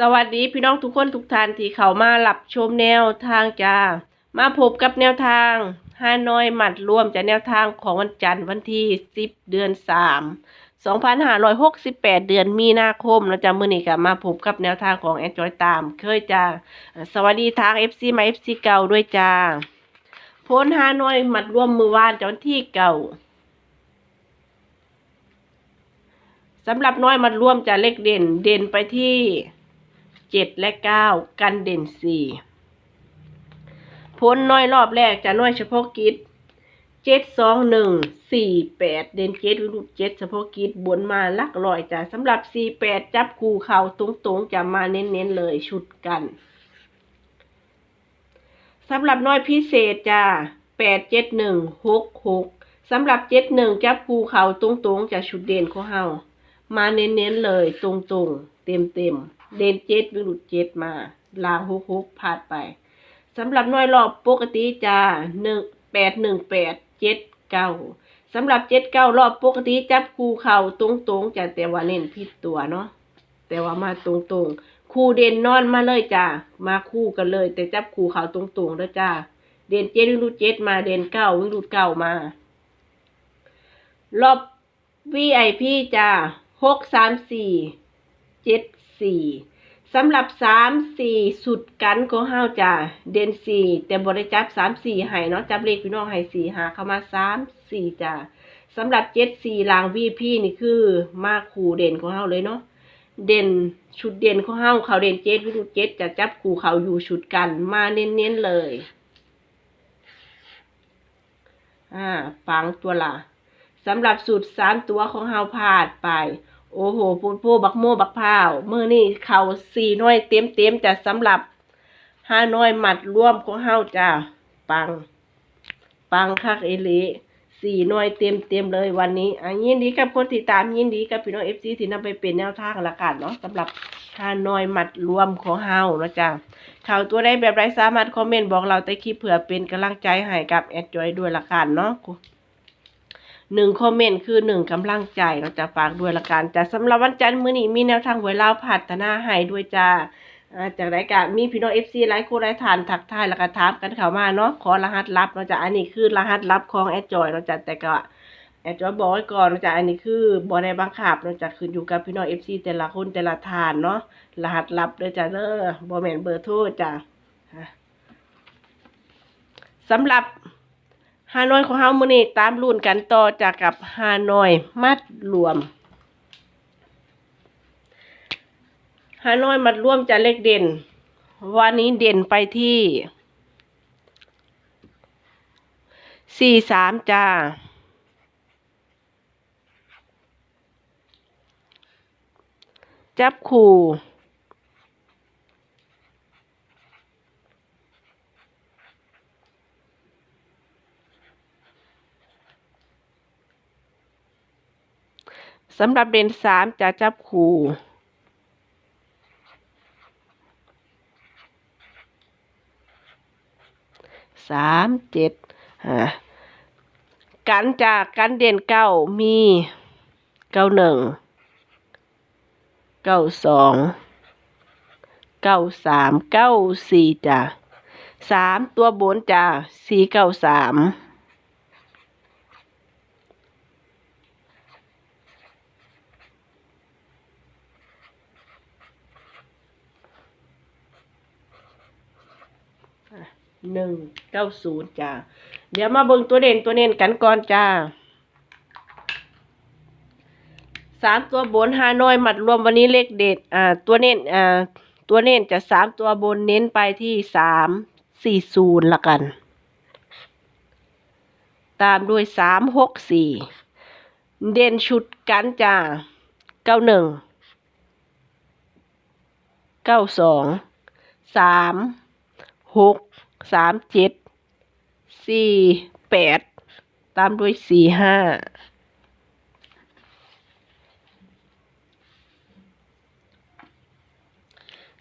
สวัสดีพี่น้องทุกคนทุกท่านที่เข้ามารับชมแนวทางจ้า มาพบกับแนวทางฮานอยหมัดรวมจากแนวทางของวันจันทร์วันที่10เดือน3 2568เดือนมีนาคมเราจะมือนี้ก็มาพบกับแนวทางของแอนจอยตาม เคยจ้า สวัสดีทาง FC มา FC เก่าด้วยจ้าพ้นฮานอยหมัดรวมมือวานจากวันที่เก่าสำหรับน้อยมันร่วมจะเลขเด่นเด่นไปที่ เจ็ดและเก้ากันเด่นสี่พ้นน้อยรอบแรกจะน้อยเฉพาะกิจเจ็ดสองหนึ่งสี่แปดเด่นเจ็ดวิรุตเจ็ดเฉพาะกิจบนมาลักลอยจ้ะสำหรับสี่แปดจับคู่เข่าตรงๆจะมาเน้นๆเลยชุดกันสำหรับน้อยพิเศษจ้ะแปดเจ็ดหนึ่งหกหกสำหรับเจ็ดหนึ่งจับคู่เข่าตรงๆจะชุดเด่นของเฮามาเน้นๆเลยตรงๆ เต็มๆ เดนเจ็ดวิรุตเจ็ดมาลางหกหกพาดไปสำหรับน้อยรอบปกติจะหนึ่งแปดหนึ่งแปดเจ็ดเก้าสำหรับเจ็ดเก้ารอบปกติจับคู่เข่าตรงๆจะแต่ว่าเน้นผิดตัวเนาะแต่ว่ามาตรงๆ คู่เด่นนอนมาเลยจ้ามาคู่กันเลย แต่จับคู่เข่าตรงๆแล้วจ้าเด่นเจ็ดวิรุตเจ็ดมาเด่นเก้าวิรุตเก้ามา รอบ VIP จ้าหกสามสี่เจ็ด สี่สำหรับสามสี่สุดกันของเฮาจ้าเด่นสี่แต่บริจับสามสี่ให้เนาะจับเลขพี่น้องให้สี่หาเข้ามาสามสี่จ้าสำหรับเจ็ดสี่ลาง VIP นี่คือมาคู่เด่นของเฮาเลยเนาะเด่นชุดเด่นของเฮาเขาเด่นเจ็ดวิรุเจ็ดจะจับคู่เขาอยู่ชุดกันมาเน้นๆเลยอ่าปังตัวละสำหรับสูตรสามตัวของเฮาพลาดไป โอ้โหพูดโพบักโมบักพาวมือนี่เขาสี่น้อยเต็มเต็มจะสำหรับห้าน้อยหมัดร่วมของเฮาจ้าปัง ปังคักเอลีสี่น้อยเต็มเต็มเลยวันนี้อะยินดีกับคนที่ตามยินดีกับพี่น้องเอฟซีที่นำไปเป็นแนวทางละกันเนาะสำหรับห้าน้อยหมัดรวมของเฮาเนาะจ้าข่าวตัวใดแบบไรสามารถคอมเมนต์บอกเราใต้คลิปเผื่อเป็นกำลังใจให้กับแอดจอยด้วยละกันเนาะ หนึ่งคอมเมนต์คือหนึ่งกำลังใจเราจะฝากด้วยละกันจะสำหรับวันจันทร์มื้อนี้มีแนวทางหวยเล่าวพัฒนาให้ด้วยจ้าจากรายการมีพี่น้องเอฟซีหลายคู่หลายฐานทักทายแล้วก็ถามกันเข้ามาเนาะขอรหัสลับเราจะอันนี้คือรหัสลับของแอดจอยเราจะแต่ก็แอดจอยบอกไว้ก่อนเราจะอันนี้คือบอได้บังคับเราจะขึ้นอยู่กับพี่น้องเอฟซีแต่ละคนแต่ละฐานเนาะรหัสลับเลยจ้ะเด้อบอแมนเบอร์โทรจ้ะอะสำหรับ ฮานอยของเฮามื้อนี้ตามรุ่นกันต่อจากกับฮานอยมัดรวมฮานอยมัดรวมจะเลขเด่น วันนี้เด่นไปที่สี่สามจ้าจับคู่ สำหรับเด่นสามจะจับคู่สามเจ็ดกันจากกันเด่นเก้ามีเก้าหนึ่งเก้าสองเก้าสามเก้าสี่จ้ะสามตัวบนจ้ะสี่เก้าสาม หนึ่งเก้าศูนย์จ้าเดี๋ยวมาเบิ่งตัวเด่นตัวเน้นกันก่อนจ้าสามตัวบนฮานอยหมัดรวมวันนี้เลขเด็ดอ่าตัวเน้นอ่าตัวเน้นจะสามตัวบนเน้นไปที่สามสี่ศูนย์ละกัน ตามด้วยสามหกสี่เด่นชุดกันจ้าเก้าหนึ่งเก้าสองสามหก สามเจ็ดสี่แปดตามด้วยสี่ห้า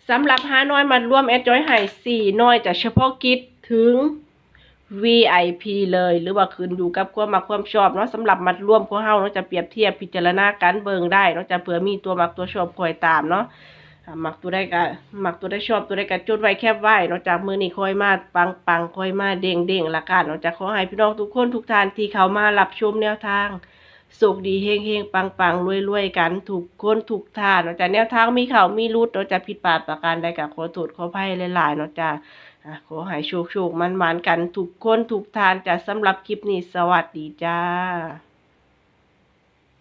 สำหรับห้าน้อยมันร่วมแอดจอยให้สี่น้อยจากเฉพาะกิจถึง VIP เลยหรือว่าขึ้นอยู่กับความมักความชอบเนาะสำหรับมัดร่วมของเฮาเนาะจะเปรียบเทียบพิจารณาการเบิงได้เนาะจะเผื่อมีตัวมักตัวชอบคอยตามเนาะ ถ้ามักตัวได้ก็มักตัวได้ชอบตัวได้ก็จดไว้แคบไว้เนอกจากมือนี้คอยมาปังปังคอยมาเด้งเด้งละกันเนอกจากขอให้พี่น้องทุกคนทุกท่านที่เขามารับชมแนวทางสุขดีเฮงเฮงปังปังรวยรวยกันถูกคนถูกทานเนอกจากแนวทางมีเขามีรุดเนอกจากผิดพลาดประการใดก็ขอโทษขออภัยหลายๆเนอกจากขอให้โชคโชคมันมันกันทุกคนทุกทานจ้ะสำหรับคลิปนี้สวัสดีจ้า